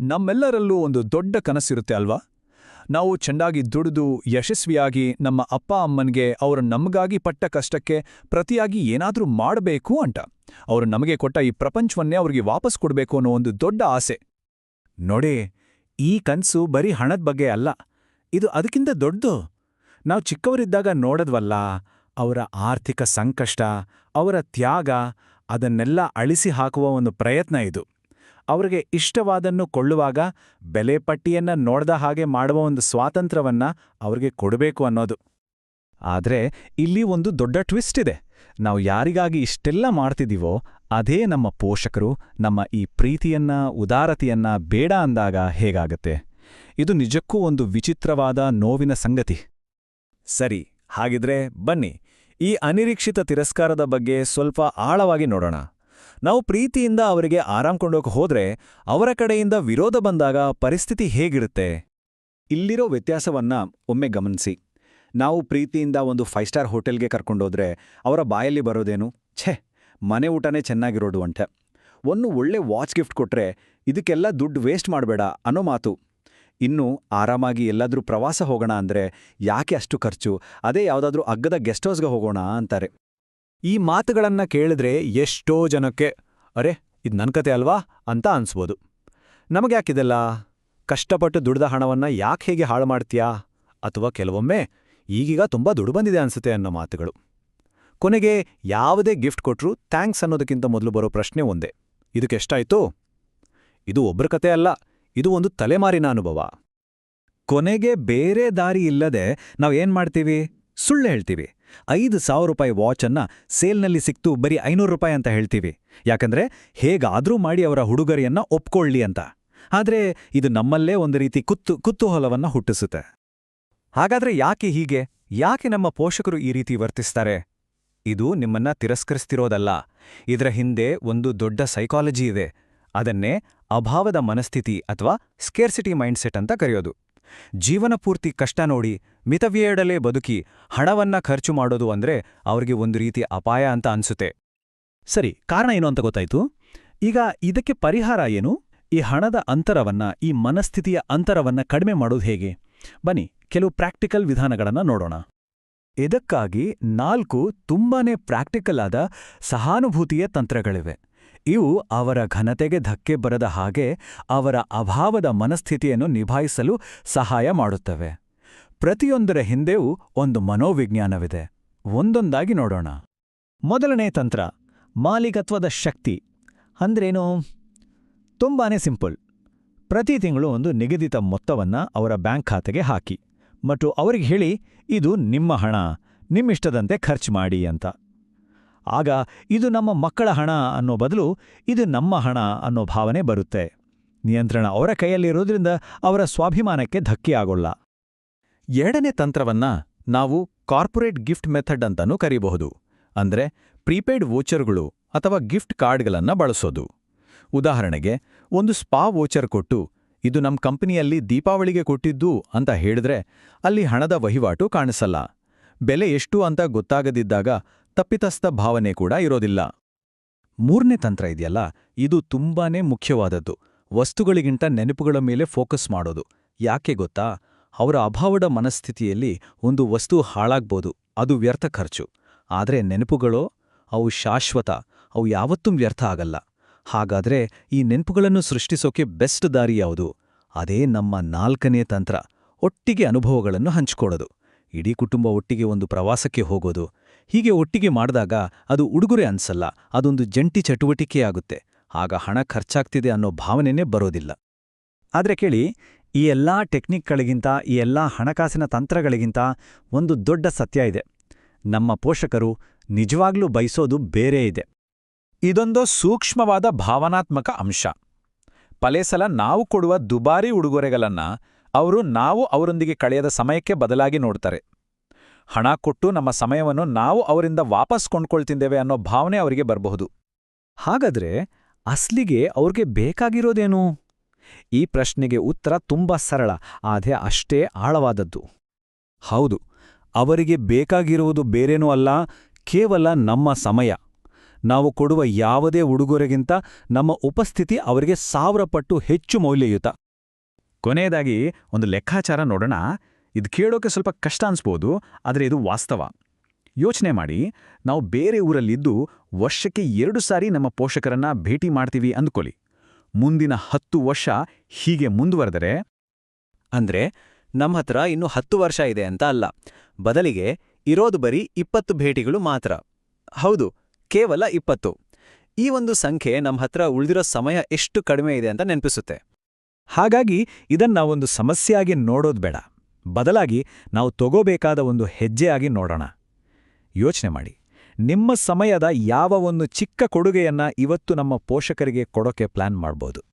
ನಮ್ಮೆಲ್ಲರಲ್ಲೂ ಒಂದು ದೊಡ್ಡ ಕನಸಿರುತ್ತೆ ಅಲ್ವಾ? ನಾವು ಚೆಂದಾಗಿ ದುಡಿದು ಯಶಸ್ವಿಯಾಗಿ ನಮ್ಮ ಅಪ್ಪ ಅಮ್ಮನಿಗೆ ಅವರು ನಮಗಾಗಿ ಪಟ್ಟ ಕಷ್ಟಕ್ಕೆ ಪ್ರತಿಯಾಗಿ ಏನಾದರೂ ಮಾಡಬೇಕು ಅಂತ. ಅವರು ನಮಗೆ ಕೊಟ್ಟ ಈ ಪ್ರಪಂಚವನ್ನೇ ಅವ್ರಿಗೆ ವಾಪಸ್ ಕೊಡಬೇಕು ಅನ್ನೋ ಒಂದು ದೊಡ್ಡ ಆಸೆ. ನೋಡಿ, ಈ ಕನಸು ಬರೀ ಹಣದ ಬಗ್ಗೆ ಅಲ್ಲ. ಇದು ಅದಕ್ಕಿಂತ ದೊಡ್ಡದು. ನಾವು ಚಿಕ್ಕವರಿದ್ದಾಗ ನೋಡದ್ವಲ್ಲ, ಅವರ ಆರ್ಥಿಕ ಸಂಕಷ್ಟ, ಅವರ ತ್ಯಾಗ, ಅದನ್ನೆಲ್ಲ ಅಳಿಸಿ ಹಾಕುವ ಒಂದು ಪ್ರಯತ್ನ ಇದು. ಅವರಿಗೆ ಇಷ್ಟವಾದನ್ನು ಕೊಳ್ಳುವಾಗ ಬೆಲೆ ಪಟ್ಟಿಯನ್ನ ನೋಡ್ದ ಹಾಗೆ ಮಾಡುವ ಒಂದು ಸ್ವಾತಂತ್ರ್ಯವನ್ನ ಅವರಿಗೆ ಕೊಡಬೇಕು ಅನ್ನೋದು. ಆದರೆ ಇಲ್ಲಿ ಒಂದು ದೊಡ್ಡ ಟ್ವಿಸ್ಟ್ ಇದೆ. ನಾವು ಯಾರಿಗಾಗಿ ಇಷ್ಟೆಲ್ಲ ಮಾಡ್ತಿದ್ದೀವೋ ಅದೇ ನಮ್ಮ ಪೋಷಕರು ನಮ್ಮ ಈ ಪ್ರೀತಿಯನ್ನ, ಉದಾರತೆಯನ್ನ ಬೇಡ ಅಂದಾಗ ಹೇಗಾಗತ್ತೆ? ಇದು ನಿಜಕ್ಕೂ ಒಂದು ವಿಚಿತ್ರವಾದ ನೋವಿನ ಸಂಗತಿ. ಸರಿ, ಹಾಗಿದ್ರೆ ಬನ್ನಿ. ಈ ಅನಿರೀಕ್ಷಿತ ತಿರಸ್ಕಾರದ ಬಗ್ಗೆ ಸ್ವಲ್ಪ ಆಳವಾಗಿ ನೋಡೋಣ. ನಾವು ಪ್ರೀತಿಯಿಂದ ಅವರಿಗೆ ಆರಾಮ್ ಕೊಂಡೋಗಿ ಹೋದ್ರೆ ಅವರ ಕಡೆಯಿಂದ ವಿರೋಧ ಬಂದಾಗ ಪರಿಸ್ಥಿತಿ ಹೇಗಿರುತ್ತೆ? ಇಲ್ಲಿರೋ ವ್ಯತ್ಯಾಸವನ್ನ ಒಮ್ಮೆ ಗಮನಿಸಿ. ನಾವು ಪ್ರೀತಿಯಿಂದ ಒಂದು ಫೈವ್ ಸ್ಟಾರ್ ಹೋಟೆಲ್ಗೆ ಕರ್ಕೊಂಡೋದ್ರೆ ಅವರ ಬಾಯಲ್ಲಿ ಬರೋದೇನು? ಛೇ, ಮನೆ ಊಟನೇ ಚೆನ್ನಾಗಿರೋದು ಅಂತೆ ಒಂದು ಒಳ್ಳೆ ವಾಚ್ ಗಿಫ್ಟ್ ಕೊಟ್ರೆ ಇದಕ್ಕೆಲ್ಲ ದುಡ್ಡು ವೇಸ್ಟ್ ಮಾಡಬೇಡ ಅನ್ನೋ ಮಾತು. ಇನ್ನು ಆರಾಮಾಗಿ ಎಲ್ಲಾದ್ರೂ ಪ್ರವಾಸ ಹೋಗೋಣ ಅಂದ್ರೆ ಯಾಕೆ ಅಷ್ಟು ಖರ್ಚು? ಅದೇ ಯಾವುದಾದ್ರೂ ಅಗ್ಗದ ಗೆಸ್ಟ್ ಹೌಸ್ಗೆ ಹೋಗೋಣ ಅಂತಾರೆ. ಈ ಮಾತುಗಳನ್ನ ಕೇಳಿದ್ರೆ ಎಷ್ಟೋ ಜನಕ್ಕೆ, ಅರೆ, ಇದು ನನ್ನ ಕತೆ ಅಲ್ವಾ? ಅಂತ ಅನ್ಸ್ಬೋದು. ನಮಗ್ಯಾಕಿದೆಲ್ಲ ಕಷ್ಟಪಟ್ಟು ದುಡ್ದ ಹಣವನ್ನ ಯಾಕೆ ಹೇಗೆ ಹಾಳು ಮಾಡ್ತೀಯಾ? ಅಥವಾ ಕೆಲವೊಮ್ಮೆ ಈಗೀಗ ತುಂಬಾ ದುಡ್ಡು ಬಂದಿದೆ ಅನ್ಸುತ್ತೆ ಅನ್ನೋ ಮಾತುಗಳು. ಕೊನೆಗೆ ಯಾವುದೇ ಗಿಫ್ಟ್ ಕೊಟ್ಟರು ಥ್ಯಾಂಕ್ಸ್ ಅನ್ನೋದಕ್ಕಿಂತ ಮೊದಲು ಬರೋ ಪ್ರಶ್ನೆ ಒಂದೇ. ಇದಕ್ಕೆಷ್ಟಾಯ್ತು ಇದು ಒಬ್ರ ಕತೆ ಅಲ್ಲ, ಇದು ಒಂದು ತಲೆಮಾರಿನ ಅನುಭವ. ಕೊನೆಗೆ ಬೇರೆ ದಾರಿ ಇಲ್ಲದೆ ನಾವೇನ್ ಮಾಡ್ತೀವಿ? ಸುಳ್ಳು ಹೇಳ್ತೀವಿ. ಐದು ಸಾವಿರ ರೂಪಾಯಿ ವಾಚನ್ನು ಸೇಲ್ನಲ್ಲಿ ಸಿಕ್ತು, ಬರೀ ಐನೂರು ರೂಪಾಯಿ ಅಂತ ಹೇಳ್ತೀವಿ. ಯಾಕಂದ್ರೆ ಹೇಗಾದರೂ ಮಾಡಿ ಅವರ ಹುಡುಗರಿಯನ್ನ ಒಪ್ಕೊಳ್ಳಿ ಅಂತ. ಆದ್ರೆ ಇದು ನಮ್ಮಲ್ಲೇ ಒಂದು ರೀತಿ ಕುತ್ತು ಕುತ್ತೂಹಲವನ್ನು ಹುಟ್ಟಿಸುತ್ತೆ. ಹಾಗಾದ್ರೆ ಯಾಕೆ ಹೀಗೆ? ಯಾಕೆ ನಮ್ಮ ಪೋಷಕರು ಈ ರೀತಿ ವರ್ತಿಸ್ತಾರೆ? ಇದು ನಿಮ್ಮನ್ನ ತಿರಸ್ಕರಿಸ್ತಿರೋದಲ್ಲ. ಇದರ ಹಿಂದೆ ಒಂದು ದೊಡ್ಡ ಸೈಕಾಲಜಿ ಇದೆ. ಅದನ್ನೇ ಅಭಾವದ ಮನಸ್ಥಿತಿ ಅಥವಾ ಸ್ಕೇರ್ಸಿಟಿ ಮೈಂಡ್ಸೆಟ್ ಅಂತ ಕರೆಯೋದು. ಜೀವನ ಪೂರ್ತಿ ಕಷ್ಟ ನೋಡಿ ಮಿತವ್ಯಯಡಲೇ ಬದುಕಿ ಹಣವನ್ನ ಖರ್ಚು ಮಾಡೋದು ಅಂದ್ರೆ ಅವ್ರಿಗೆ ಒಂದು ರೀತಿ ಅಪಾಯ ಅಂತ ಅನ್ಸುತ್ತೆ. ಸರಿ, ಕಾರಣ ಏನು ಅಂತ ಗೊತ್ತಾಯ್ತು? ಈಗ ಇದಕ್ಕೆ ಪರಿಹಾರ ಏನು? ಈ ಹಣದ ಅಂತರವನ್ನ, ಈ ಮನಸ್ಥಿತಿಯ ಅಂತರವನ್ನ ಕಡಿಮೆ ಮಾಡೋದು ಹೇಗೆ? ಬನ್ನಿ, ಕೆಲವು ಪ್ರಾಕ್ಟಿಕಲ್ ವಿಧಾನಗಳನ್ನ ನೋಡೋಣ. ಇದಕ್ಕಾಗಿ ನಾಲ್ಕು ತುಂಬಾನೇ ಪ್ರಾಕ್ಟಿಕಲ್ ಆದ ಸಹಾನುಭೂತಿಯ ತಂತ್ರಗಳಿವೆ. ಇವು ಅವರ ಘನತೆಗೆ ಧಕ್ಕೆ ಬರದ ಹಾಗೆ ಅವರ ಅಭಾವದ ಮನಸ್ಥಿತಿಯನ್ನು ನಿಭಾಯಿಸಲು ಸಹಾಯ ಮಾಡುತ್ತವೆ. ಪ್ರತಿಯೊಂದರ ಹಿಂದೆಯೂ ಒಂದು ಮನೋವಿಜ್ಞಾನವಿದೆ. ಒಂದೊಂದಾಗಿ ನೋಡೋಣ. ಮೊದಲನೇ ತಂತ್ರ, ಮಾಲೀಕತ್ವದ ಶಕ್ತಿ. ಅಂದ್ರೇನು? ತುಂಬಾನೇ ಸಿಂಪಲ್. ಪ್ರತಿ ತಿಂಗಳು ಒಂದು ನಿಗದಿತ ಮೊತ್ತವನ್ನ ಅವರ ಬ್ಯಾಂಕ್ ಖಾತೆಗೆ ಹಾಕಿ. ಮತ್ತು ಅವರಿಗೆ ಹೇಳಿ, ಇದು ನಿಮ್ಮ ಹಣ, ನಿಮ್ಮಿಷ್ಟದಂತೆ ಖರ್ಚು ಮಾಡಿ ಅಂತ. ಆಗ ಇದು ನಮ್ಮ ಮಕ್ಕಳ ಹಣ ಅನ್ನೋ ಬದಲು ಇದು ನಮ್ಮ ಹಣ ಅನ್ನೋ ಭಾವನೆ ಬರುತ್ತೆ. ನಿಯಂತ್ರಣ ಅವರ ಕೈಯಲ್ಲಿರೋದ್ರಿಂದ ಅವರ ಸ್ವಾಭಿಮಾನಕ್ಕೆ ಧಕ್ಕೆಯಾಗೋಲ್ಲ ಎರಡನೇ ತಂತ್ರವನ್ನ ನಾವು ಕಾರ್ಪೊರೇಟ್ ಗಿಫ್ಟ್ ಮೆಥಡ್ ಅಂತನೂ ಕರೀಬಹುದು. ಅಂದ್ರೆ ಪ್ರೀಪೇಯ್ಡ್ ವೋಚರ್ಗಳು ಅಥವಾ ಗಿಫ್ಟ್ ಕಾರ್ಡ್ಗಳನ್ನ ಬಳಸೋದು. ಉದಾಹರಣೆಗೆ, ಒಂದು ಸ್ಪಾ ವೋಚರ್ ಕೊಟ್ಟು, ಇದು ನಮ್ಮ ಕಂಪನಿಯಲ್ಲಿ ದೀಪಾವಳಿಗೆ ಕೊಟ್ಟಿದ್ದು ಅಂತ ಹೇಳಿದ್ರೆ ಅಲ್ಲಿ ಹಣದ ವಹಿವಾಟು ಕಾಣಿಸಲ್ಲ. ಬೆಲೆ ಎಷ್ಟು ಅಂತ ಗೊತ್ತಾಗದಿದ್ದಾಗ ತಪ್ಪಿತಸ್ಥ ಭಾವನೆ ಕೂಡ ಇರೋದಿಲ್ಲ. ಮೂರನೇ ತಂತ್ರ ಇದೆಯಲ್ಲ, ಇದು ತುಂಬಾನೇ ಮುಖ್ಯವಾದದ್ದು. ವಸ್ತುಗಳಿಗಿಂತ ನೆನಪುಗಳ ಮೇಲೆ ಫೋಕಸ್ ಮಾಡೋದು. ಯಾಕೆ ಗೊತ್ತಾ? ಅವರ ಅಭಾವದ ಮನಸ್ಥಿತಿಯಲ್ಲಿ ಒಂದು ವಸ್ತು ಹಾಳಾಗ್ಬೋದು, ಅದು ವ್ಯರ್ಥ ಖರ್ಚು. ಆದರೆ ನೆನಪುಗಳೋ? ಅವು ಶಾಶ್ವತ, ಅವು ಯಾವತ್ತೂ ವ್ಯರ್ಥ ಆಗಲ್ಲ. ಹಾಗಾದ್ರೆ ಈ ನೆನಪುಗಳನ್ನು ಸೃಷ್ಟಿಸೋಕೆ ಬೆಸ್ಟ್ ದಾರಿ ಯಾವುದು? ಅದೇ ನಮ್ಮ ನಾಲ್ಕನೇ ತಂತ್ರ, ಒಟ್ಟಿಗೆ ಅನುಭವಗಳನ್ನು ಹಂಚಿಕೊಡೋದು ಇಡೀ ಕುಟುಂಬ ಒಟ್ಟಿಗೆ ಒಂದು ಪ್ರವಾಸಕ್ಕೆ ಹೋಗೋದು. ಹೀಗೆ ಒಟ್ಟಿಗೆ ಮಾಡಿದಾಗ ಅದು ಉಡುಗೊರೆ ಅನ್ಸಲ್ಲ, ಅದೊಂದು ಜಂಟಿ ಚಟುವಟಿಕೆಯಾಗುತ್ತೆ. ಆಗ ಹಣ ಖರ್ಚಾಗ್ತಿದೆ ಅನ್ನೋ ಭಾವನೆನೇ ಬರೋದಿಲ್ಲ. ಆದ್ರೆ ಕೇಳಿ, ಈ ಎಲ್ಲಾ ಟೆಕ್ನಿಕ್ಗಳಿಗಿಂತ, ಈ ಎಲ್ಲಾ ಹಣಕಾಸಿನ ತಂತ್ರಗಳಿಗಿಂತ ಒಂದು ದೊಡ್ಡ ಸತ್ಯ ಇದೆ. ನಮ್ಮ ಪೋಷಕರು ನಿಜವಾಗ್ಲೂ ಬಯಸೋದು ಬೇರೆ ಇದೆ. ಇದೊಂದು ಸೂಕ್ಷ್ಮವಾದ ಭಾವನಾತ್ಮಕ ಅಂಶ. ಪಲೇಸಲ ನಾವು ಕೊಡುವ ದುಬಾರಿ ಉಡುಗೊರೆಗಳನ್ನ ಅವರು ನಾವು ಅವರೊಂದಿಗೆ ಕಳೆಯದ ಸಮಯಕ್ಕೆ ಬದಲಾಗಿ ನೋಡ್ತಾರೆ. ಹಣ ಕೊಟ್ಟು ನಮ್ಮ ಸಮಯವನ್ನು ನಾವು ಅವರಿಂದ ವಾಪಸ್ ಕೊಂಡ್ಕೊಳ್ತಿದ್ದೇವೆ ಅನ್ನೋ ಭಾವನೆ ಅವರಿಗೆ ಬರಬಹುದು. ಹಾಗಾದ್ರೆ ಅಸ್ಲಿಗೆ ಅವ್ರಿಗೆ ಬೇಕಾಗಿರೋದೇನು? ಈ ಪ್ರಶ್ನೆಗೆ ಉತ್ತರ ತುಂಬಾ ಸರಳ, ಆದರೆ ಅಷ್ಟೇ ಆಳವಾದದ್ದು. ಹೌದು, ಅವರಿಗೆ ಬೇಕಾಗಿರುವುದು ಬೇರೇನೂ ಅಲ್ಲ, ಕೇವಲ ನಮ್ಮ ಸಮಯ. ನಾವು ಕೊಡುವ ಯಾವುದೇ ಉಡುಗೊರೆಗಿಂತ ನಮ್ಮ ಉಪಸ್ಥಿತಿ ಅವರಿಗೆ ಸಾವಿರ ಪಟ್ಟು ಹೆಚ್ಚು ಮೌಲ್ಯಯುತ. ಕೊನೆಯದಾಗಿ ಒಂದು ಲೆಕ್ಕಾಚಾರ ನೋಡೋಣ. ಇದು ಕೇಳೋಕೆ ಸ್ವಲ್ಪ ಕಷ್ಟ ಅನ್ಸ್ಬೋದು, ಆದರೆ ಇದು ವಾಸ್ತವ. ಯೋಚನೆ ಮಾಡಿ, ನಾವು ಬೇರೆ ಊರಲ್ಲಿದ್ದು ವರ್ಷಕ್ಕೆ ಎರಡು ಸಾರಿ ನಮ್ಮ ಪೋಷಕರನ್ನ ಭೇಟಿ ಮಾಡ್ತೀವಿ ಅಂದ್ಕೊಳ್ಳಿ. ಮುಂದಿನ ಹತ್ತು ವರ್ಷ ಹೀಗೆ ಮುಂದುವರೆದರೆ? ಅಂದ್ರೆ, ನಮ್ಮ ಹತ್ರ ಇನ್ನು ಹತ್ತು ವರ್ಷ ಇದೆ ಅಂತ ಅಲ್ಲ. ಬದಲಿಗೆ ಇರೋದು ಬರೀ ಇಪ್ಪತ್ತು ಭೇಟಿಗಳು ಮಾತ್ರ. ಹೌದು, ಕೇವಲ ಇಪ್ಪತ್ತು. ಈ ಒಂದು ಸಂಖ್ಯೆ ನಮ್ಮ ಹತ್ರ ಉಳಿದಿರೋ ಸಮಯ ಎಷ್ಟು ಕಡಿಮೆ ಇದೆ ಅಂತ ನೆನಪಿಸುತ್ತೆ. ಹಾಗಾಗಿ ಇದನ್ನ ಒಂದು ಸಮಸ್ಯೆಯಾಗಿ ನೋಡೋದು ಬೇಡ. ಬದಲಾಗಿ ನಾವು ತಗೋಬೇಕಾದ ಒಂದು ಹೆಜ್ಜೆಯಾಗಿ ನೋಡೋಣ. ಯೋಚನೆ ಮಾಡಿ. ನಿಮ್ಮ ಸಮಯದ ಯಾವ ಒಂದು ಚಿಕ್ಕ ಕೊಡುಗೆಯನ್ನ ಇವತ್ತು ನಮ್ಮ ಪೋಷಕರಿಗೆ ಕೊಡೋಕೆ ಪ್ಲಾನ್ ಮಾಡ್ಬೋದು.